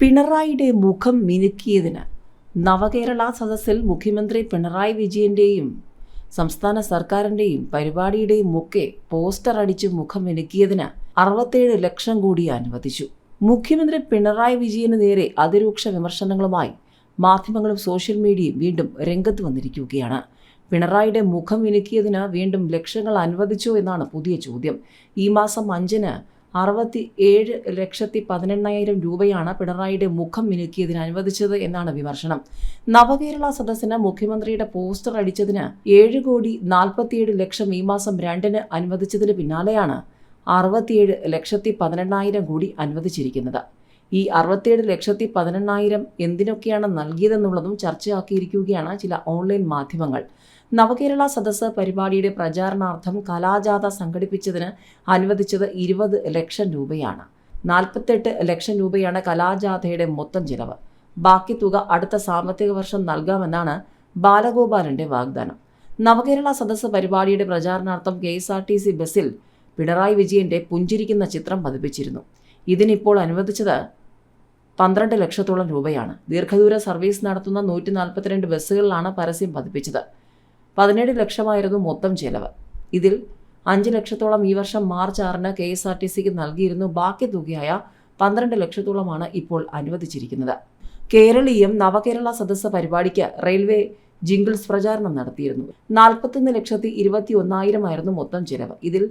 പിണറായിയുടെ മുഖം മിനുക്കിയതിന് നവകേരള സദസ്സിൽ മുഖ്യമന്ത്രി പിണറായി വിജയന്റെയും സംസ്ഥാന സർക്കാരിന്റെയും പരിപാടിയുടെയും ഒക്കെ പോസ്റ്റർ അടിച്ച് മുഖം മിനുക്കിയതിന് അറുപത്തേഴ് ലക്ഷം കൂടി അനുവദിച്ചു. മുഖ്യമന്ത്രി പിണറായി വിജയന് നേരെ അതിരൂക്ഷ വിമർശനങ്ങളുമായി മാധ്യമങ്ങളും സോഷ്യൽ മീഡിയയും വീണ്ടും രംഗത്ത് വന്നിരിക്കുകയാണ്. പിണറായിയുടെ മുഖം വിനുക്കിയതിന് വീണ്ടും ലക്ഷങ്ങൾ അനുവദിച്ചോ എന്നാണ് പുതിയ ചോദ്യം. ഈ മാസം അഞ്ചിന് അറുപത്തി ഏഴ് ലക്ഷത്തി പതിനെണ്ണായിരം രൂപയാണ് പിണറായിയുടെ മുഖം മിനുക്കിയതിന് അനുവദിച്ചത് എന്നാണ് വിമർശനം. നവകേരള സദസ്സിന് മുഖ്യമന്ത്രിയുടെ പോസ്റ്റർ അടിച്ചതിന് ഏഴ് കോടി നാൽപ്പത്തിയേഴ് ലക്ഷം ഈ മാസം രണ്ടിന് അനുവദിച്ചതിന് പിന്നാലെയാണ് അറുപത്തിയേഴ് ലക്ഷത്തി പതിനെണ്ണായിരം കൂടി അനുവദിച്ചിരിക്കുന്നത്. ഈ അറുപത്തിയേഴ് ലക്ഷത്തി പതിനെണ്ണായിരം എന്തിനൊക്കെയാണ് നൽകിയതെന്നുള്ളതും ചർച്ചയാക്കിയിരിക്കുകയാണ് ചില ഓൺലൈൻ മാധ്യമങ്ങൾ. നവകേരള സദസ് പരിപാടിയുടെ പ്രചാരണാർത്ഥം കലാജാഥ സംഘടിപ്പിച്ചതിന് അനുവദിച്ചത് ഇരുപത് ലക്ഷം രൂപയാണ്. നാൽപ്പത്തെട്ട് ലക്ഷം രൂപയാണ് കലാജാഥയുടെ മൊത്തം ചിലവ്. ബാക്കി തുക അടുത്ത സാമ്പത്തിക വർഷം നൽകാമെന്നാണ് ബാലഗോപാലന്റെ വാഗ്ദാനം. നവകേരള സദസ് പരിപാടിയുടെ പ്രചാരണാർത്ഥം K S R T C ബസ്സിൽ പിണറായി വിജയന്റെ പുഞ്ചിരിക്കുന്ന ചിത്രം പതിപ്പിച്ചിരുന്നു. ഇതിനിപ്പോൾ അനുവദിച്ചത് പന്ത്രണ്ട് ലക്ഷത്തോളം രൂപയാണ്. ദീർഘദൂര സർവീസ് നടത്തുന്ന നൂറ്റി നാൽപ്പത്തിരണ്ട് ബസ്സുകളിലാണ് പരസ്യം പതിപ്പിച്ചത്. പതിനേഴ് ലക്ഷമായിരുന്നു മൊത്തം ചെലവ്. ഇതിൽ അഞ്ച് ലക്ഷത്തോളം ഈ വർഷം മാർച്ച് ആറിന് കെ എസ് ആർ ടി സിക്ക് നൽകിയിരുന്നു. ബാക്കി തുകയായ പന്ത്രണ്ട് ലക്ഷത്തോളമാണ് ഇപ്പോൾ അനുവദിച്ചിരിക്കുന്നത്. കേരളീയം നവകേരള സദസ്സ് പരിപാടിക്ക് റെയിൽവേ ജിംഗിൾസ് പ്രചാരണം നടത്തിയിരുന്നു. നാൽപ്പത്തൊന്ന് ലക്ഷത്തി ഇരുപത്തി ഒന്നായിരമായിരുന്നു മൊത്തം ചിലവ്. ഇതിൽ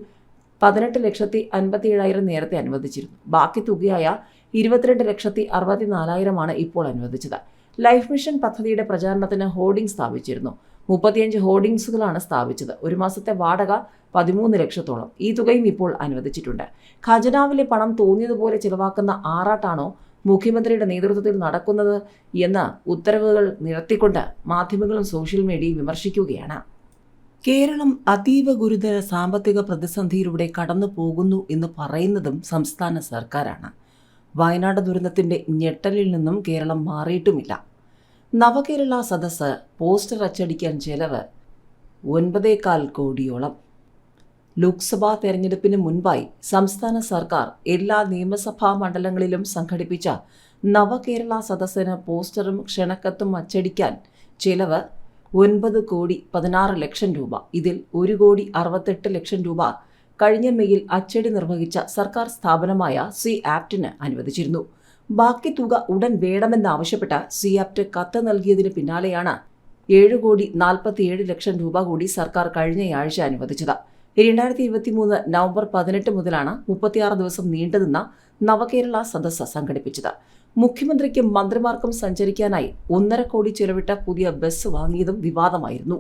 പതിനെട്ട് ലക്ഷത്തി അൻപത്തി ഏഴായിരം നേരത്തെ അനുവദിച്ചിരുന്നു. ബാക്കി തുകയായ ഇരുപത്തിരണ്ട് ലക്ഷത്തി അറുപത്തി നാലായിരമാണ് ഇപ്പോൾ അനുവദിച്ചത്. ലൈഫ് മിഷൻ പദ്ധതിയുടെ പ്രചാരണത്തിന് ഹോർഡിംഗ് സ്ഥാപിച്ചിരുന്നു. മുപ്പത്തിയഞ്ച് ഹോർഡിംഗ്സുകളാണ് സ്ഥാപിച്ചത്. ഒരു മാസത്തെ വാടക പതിമൂന്ന് ലക്ഷത്തോളം. ഈ തുകയും ഇപ്പോൾ അനുവദിച്ചിട്ടുണ്ട്. ഖജനാവിലെ പണം തോന്നിയതുപോലെ ചിലവാക്കുന്ന ആറാട്ടാണോ മുഖ്യമന്ത്രിയുടെ നേതൃത്വത്തിൽ നടക്കുന്നത് എന്ന ഉത്തരവുകൾ നിരത്തിക്കൊണ്ട് മാധ്യമങ്ങളും സോഷ്യൽ മീഡിയയും വിമർശിക്കുകയാണ്. കേരളം അതീവ ഗുരുതര സാമ്പത്തിക പ്രതിസന്ധിയിലൂടെ കടന്നു പോകുന്നു എന്ന് പറയുന്നതും സംസ്ഥാന സർക്കാരാണ്. വയനാട് ദുരന്തത്തിന്റെ ഞെട്ടലിൽ നിന്നും കേരളം മാറിയിട്ടുമില്ല. നവകേരള സദസ്സ് പോസ്റ്റർ അച്ചടിക്കാൻ ചെലവ് ഒൻപതേകാൽ കോടിയോളം. ലോക്സഭാ തെരഞ്ഞെടുപ്പിന് മുൻപായി സംസ്ഥാന സർക്കാർ എല്ലാ നിയമസഭാ മണ്ഡലങ്ങളിലും സംഘടിപ്പിച്ച നവകേരള സദസ്സിന് പോസ്റ്ററും ക്ഷണക്കത്തും അച്ചടിക്കാൻ ചെലവ് ഒൻപത് കോടി പതിനാറ് ലക്ഷം രൂപ. ഇതിൽ ഒരു കോടി അറുപത്തെട്ട് ലക്ഷം രൂപ കഴിഞ്ഞ മെയിൽ അച്ചടി നിർവഹിച്ച സർക്കാർ സ്ഥാപനമായ സി ആപ്റ്റിന് അനുവദിച്ചിരുന്നു. ബാക്കി തുക ഉടൻ വേണമെന്നാവശ്യപ്പെട്ട് സിയാപ്റ്റ് കത്ത് നൽകിയതിന് പിന്നാലെയാണ് ഏഴ് കോടി നാൽപ്പത്തിയേഴ് ലക്ഷം രൂപ കൂടി സർക്കാർ കഴിഞ്ഞയാഴ്ച അനുവദിച്ചത്. രണ്ടായിരത്തി ഇരുപത്തി മൂന്ന് നവംബർ പതിനെട്ട് മുതലാണ് മുപ്പത്തിയാറ് ദിവസം നീണ്ടുനിന്ന നവകേരള സദസ്സ് സംഘടിപ്പിച്ചത്. മുഖ്യമന്ത്രിക്കും മന്ത്രിമാർക്കും സഞ്ചരിക്കാനായി ഒന്നര കോടി ചെലവിട്ട പുതിയ ബസ് വാങ്ങിയതും വിവാദമായിരുന്നു.